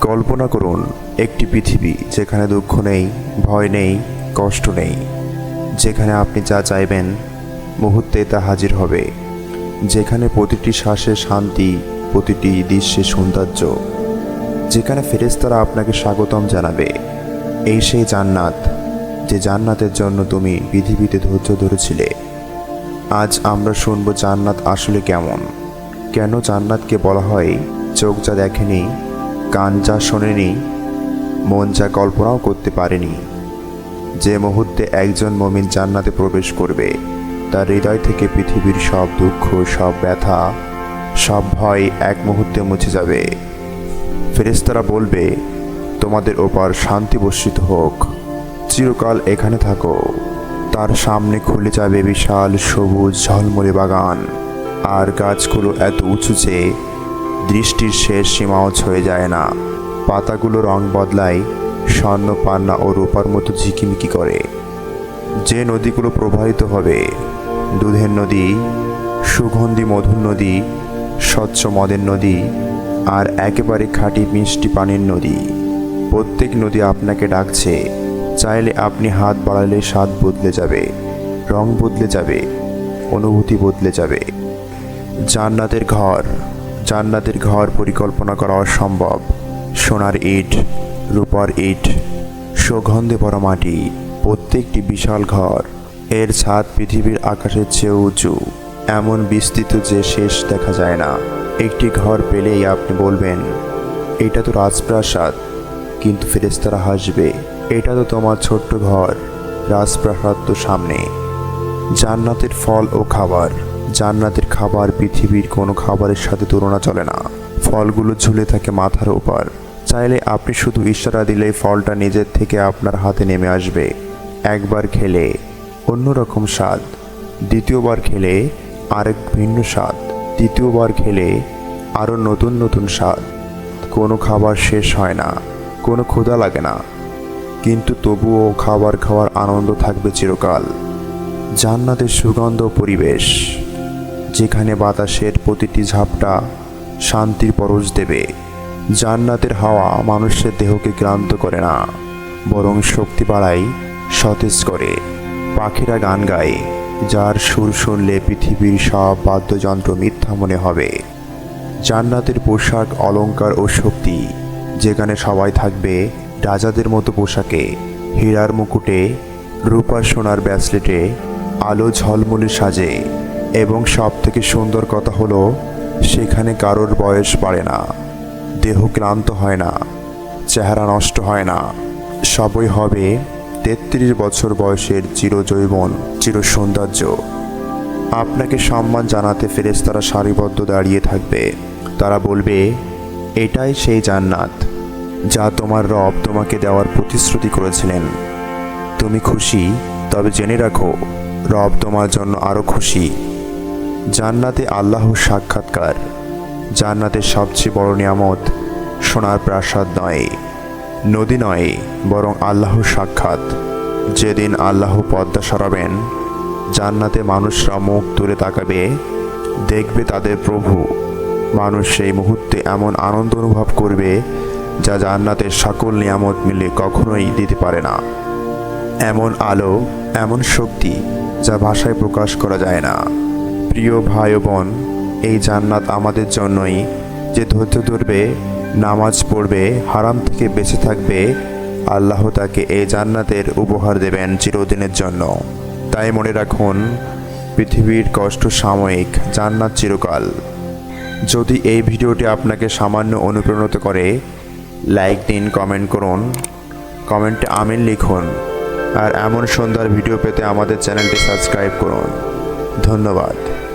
কল্পনা করুন, একটি পৃথিবী যেখানে দুঃখ নেই, ভয় নেই, কষ্ট নেই। যেখানে আপনি যা চাইবেন, মুহূর্তে তা হাজির হবে। যেখানে প্রতিটি শ্বাসে শান্তি, প্রতিটি দৃশ্যে সৌন্দর্য। যেখানে ফেরেশতারা আপনাকে স্বাগতম জানাবে। এই সেই জান্নাত, যে জান্নাতের জন্য তুমি পৃথিবীতে ধৈর্য ধরেছিলে। আজ আমরা শুনব জান্নাত আসলে কেমন। কেন জান্নাতকে বলা হয়, চোখ যা দেখেনি কান যা শোনেনি মন যা কল্পনাও করতে পারেনি যে মুহূর্তে একজন মমিন জান্নাতে প্রবেশ করবে, তার হৃদয় থেকে পৃথিবীর সব দুঃখ, সব ব্যথা, সব ভয় এক মুহূর্তে মুছে যাবে। ফেরেস্তারা বলবে, তোমাদের ওপর শান্তি বর্ষিত হোক, চিরকাল এখানে থাকো। তার সামনে খুলে যাবে বিশাল সবুজ ঝলমলে বাগান, আর গাছগুলো এত উঁচু যে দৃষ্টির শেষ সীমাও ছয়ে যায় না। পাতাগুলো রং বদলায়, স্বর্ণ পান্না ও রূপার মতো ঝিকিমিকি করে। যে নদীগুলো প্রবাহিত হবে, দুধের নদী, সুগন্ধি মধুর নদী, স্বচ্ছ মদের নদী আর একেবারে খাঁটি মিষ্টি পানির নদী। প্রত্যেক নদী আপনাকে ডাকছে, চাইলে আপনি হাত বাড়ালে স্বাদ বদলে যাবে, রং বদলে যাবে, অনুভূতি বদলে যাবে। জান্নাতের ঘর জান্নাতের ঘর পরিকল্পনা করা অসম্ভব। সোনার ইট, রূপার ইট, সুগন্ধে ভরা মাটি, প্রত্যেকটি বিশাল ঘর। এর ছাদ পৃথিবীর আকাশের চেয়ে উঁচু। এমন বিস্তৃত যে শেষ দেখা যায় না। একটি ঘর পেলেই আপনি বলবেন, এটা তো রাজপ্রাসাদ। কিন্তু ফেরেস্তারা হাসবে, এটা তো তোমার ছোট্ট ঘর। রাজপ্রাসাদ তো সামনে। জান্নাতের ফল ও খাবার। জান্নাতের খাবার পৃথিবীর কোনো খাবারের সাথে তুলনা চলে না। ফলগুলো ঝুলে থাকে মাথার উপর। চাইলে আপনি শুধু ইশারা দিলেই ফলটা নিজের থেকে আপনার হাতে নেমে আসবে। একবার খেলে অন্যরকম স্বাদ। দ্বিতীয়বার খেলে আরেক ভিন্ন স্বাদ। তৃতীয়বার খেলে আরও নতুন নতুন স্বাদ। কোনো খাবার শেষ হয় না, কোনো ক্ষুধা লাগে না। কিন্তু তবুও খাবার খাওয়ার আনন্দ থাকবে চিরকাল। জান্নাতের সুগন্ধ পরিবেশ। যেখানে বাতাসের প্রতিটি ঝাপটা শান্তির পরশ দেবে। জান্নাতের হাওয়া মানুষের দেহকে ক্লান্ত করে না, বরং শক্তি বাড়ায়, সতেজ করে। পাখিরা গান গায়, যার সুর শুনলে পৃথিবীর সব বাদ্যযন্ত্র মিথ্যা মনে হবে। জান্নাতের পোশাক অলঙ্কার ও শক্তি, যেখানে সবাই থাকবে রাজাদের মতো পোশাকে, হীরার মুকুটে, রূপার সোনার ব্যাসলেটে, আলো ঝলমলে সাজে। এবং সব থেকে সুন্দর কথা হলো, সেখানে কারোর বয়স বাড়ে না, দেহ ক্লান্ত হয় না, চেহারা নষ্ট হয় না। সবই হবে তেত্রিশ বছর বয়সের চিরজৈবন চির সৌন্দর্য আপনাকে সম্মান জানাতে ফেরেশতারা সারিবদ্ধ দাঁড়িয়ে থাকবে। তারা বলবে, এটাই সেই জান্নাত, যা তোমার রব তোমাকে দেওয়ার প্রতিশ্রুতি করেছিলেন। তুমি খুশি, তবে জেনে রাখো, রব তোমার জন্য আরও খুশি। জান্নাতে আল্লাহর সাক্ষাৎকার। জান্নাতের সবচেয়ে বড় নিয়ামত, সোনার প্রাসাদ নয়, নদী নয়, বরং আল্লাহর সাক্ষাৎ। যেদিন আল্লাহ পদ্মা সরাবেন, জান্নাতে মানুষরা মুখ তুলে তাকাবে, দেখবে তাদের প্রভু। মানুষ সেই মুহূর্তে এমন আনন্দ অনুভব করবে, যা জান্নাতের সকল নিয়ামত মিলে কখনোই দিতে পারে না। এমন আলো, এমন শক্তি, যা ভাষায় প্রকাশ করা যায় না। প্রিয় ভাই বোন, এই জান্নাত আমাদের জন্যই যে ধৈর্য ধরবে, নামাজ পড়বে, হারাম থেকে বেঁচে থাকবে, আল্লাহ তাকে এই জান্নাতের উপহার দেবেন চিরদিনের জন্য। তাই মনে রাখুন, পৃথিবীর কষ্ট সাময়িক, জান্নাত চিরকাল। যদি এই ভিডিওটি আপনাকে সামান্য অনুপ্রাণিত করে, লাইক দিন, কমেন্ট করুন। কমেন্টে আমিন লিখুন। আর এমন সুন্দর ভিডিও পেতে আমাদের চ্যানেলটি সাবস্ক্রাইব করুন। ধন্যবাদ।